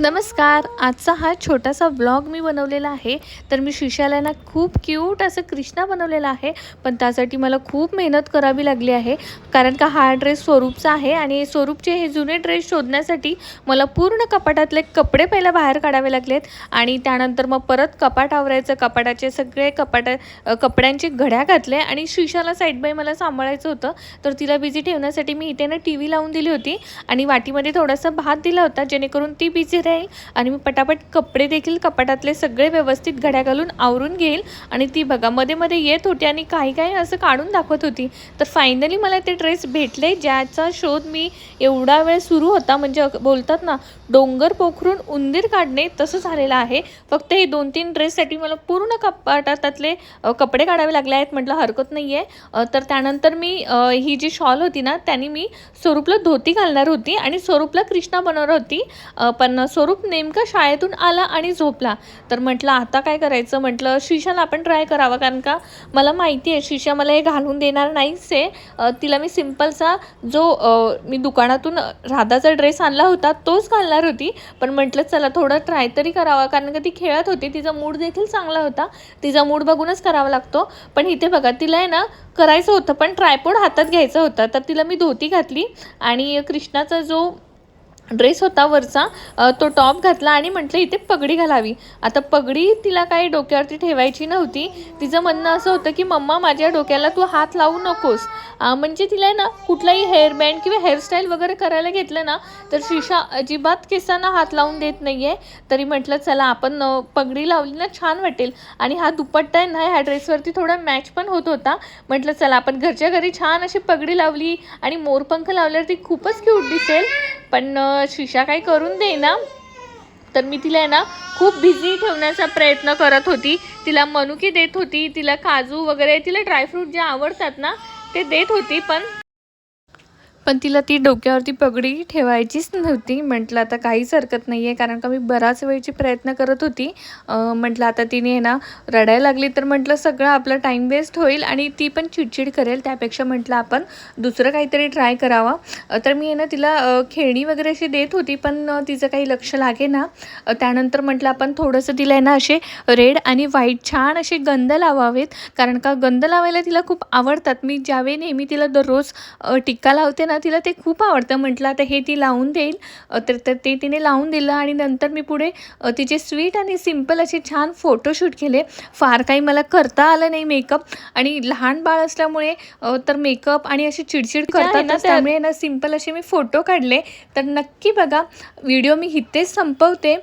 नमस्कार आजचा हा छोटासा व्लॉग मी बनवलेला आहे. तर मी शिशाला ना खूप क्यूट असं कृष्णा बनवलेला आहे पण त्यासाठी मला खूप मेहनत करावी लागली आहे. कारण का हा ड्रेस स्वरूपचा आहे आणि स्वरूपचे हे जुने ड्रेस शोधण्यासाठी मला पूर्ण कपाटातले कपडे पहिला बाहेर काढावे लागलेत आणि त्यानंतर मग परत कपाट आवरायचं कपाटाचे सगळे कपाटा कपड्यांचे घड्या घातले आणि शिशाला साईड बाय मला सांभाळायचं होतं. तर तिला बिझी ठेवण्यासाठी मी इथे ना टी व्ही लावून दिली होती आणि वाटीमध्ये थोडासा भात दिला होता जेणेकरून ती बिझी राहील आणि मी पटापट कपडे देखील कपाटातले सगळे व्यवस्थित घड्या घालून आवरून घेईल. आणि ती बघा मध्ये मध्ये येत होती आणि काही काही असं काढून दाखवत होती. तर फायनली मला ते ड्रेस भेटले ज्याचा शोध मी एवढा वेळ सुरू होता. म्हणजे बोलतात ना डोंगर पोखरून उंदीर काढणे तसं झालेलं आहे. फक्त हे दोन तीन ड्रेससाठी मला पूर्ण कपाटातले कपडे काढावे लागले आहेत म्हटलं हरकत नाही आहे तर त्यानंतर मी ही जी शॉल होती ना त्यांनी मी स्वरूपला धोती घालणार होती आणि स्वरूपला कृष्णा बनवणार होती. पण स्वरूप नेमकं शाळेतून आला आणि झोपला. तर म्हटलं आता काय करायचं? म्हटलं शिशाला आपण ट्राय करावं कारण का? मला माहिती आहे शिशा मला हे घालून देणार नाहीच आहे तिला मी सिम्पलचा जो मी दुकानातून राधाचा ड्रेस आणला होता तोच घालणार होती. पण म्हटलं चला थोडं ट्राय तरी करावा कारण का ती खेळत होती. तिचा मूड देखील चांगला होता. तिचा मूड बघूनच करावा लागतो. पण इथे बघा तिला आहे ना करायचं होतं पण ट्रायपोड हातात घ्यायचं होतं. तर तिला मी धोती घातली आणि कृष्णाचा जो ड्रेस होता वरचा तो टॉप घातला आणि म्हटलं इथे पगडी घालावी. आता पगडी तिला काही डोक्यावरती ठेवायची नव्हती. तिचं म्हणणं असं होतं की मम्मा माझ्या डोक्याला तू हात लावू नकोस. म्हणजे तिला आहे ना कुठलाही हेअरबँड किंवा हेअरस्टाईल वगैरे करायला घेतलं ना तर शिशा अजिबात केसांना हात लावून देत नाही आहे तरी म्हटलं चला आपण पगडी लावली ना छान वाटेल. आणि हा दुपट्टा आहे ना ह्या ड्रेसवरती थोडा मॅच पण होत होता. म्हटलं चला आपण घरच्या घरी छान अशी पगडी लावली आणि मोरपंख लावल्यावर ती खूपच क्यूट दिसेल. पण शिशा काही करून देईना तर मी तिला आहे ना खूप बिझी ठेवण्याचा प्रयत्न करत होती. तिला मनुकी देत होती तिला काजू वगैरे तिला ड्रायफ्रूट जे आवडतात ना ते देत होती पण पण तिला ती डोक्यावरती पगडी ठेवायचीच नव्हती. म्हटलं आता काहीच हरकत नाही आहे कारण का मी बराच वेळची प्रयत्न करत होती. म्हटलं आता तिने आहे ना रडायला लागली तर म्हटलं सगळं आपला टाईम वेस्ट होईल आणि ती पण चिडचिड करेल. त्यापेक्षा म्हटलं आपण दुसरं काहीतरी ट्राय करावा. तर मी आहे ना तिला खेळणी वगैरे अशी देत होती पण तिचं काही लक्ष लागे ना. त्यानंतर म्हटलं आपण थोडंसं तिला आहे ना असे रेड आणि व्हाईट छान असे गंध लावावेत. कारण का गंध लावायला तिला खूप आवडतात. मी ज्यावेळी नेहमी तिला दररोज टिक्का लावते ना तिला ते खूप आवडतं. म्हटलं आता हे ती लावून देईल. तर तर ते तिने लावून दिलं आणि नंतर मी पुढे तिचे स्वीट आणि सिंपल असे छान फोटोशूट केले. फार काही मला करता आलं नाही मेकअप. आणि लहान बाळ असल्यामुळे तर मेकअप आणि अशी चिडचिड करतात ना त्यामुळे ना सिंपल असे मी फोटो काढले. तर नक्की बघा व्हिडिओ मी इथेच संपवते.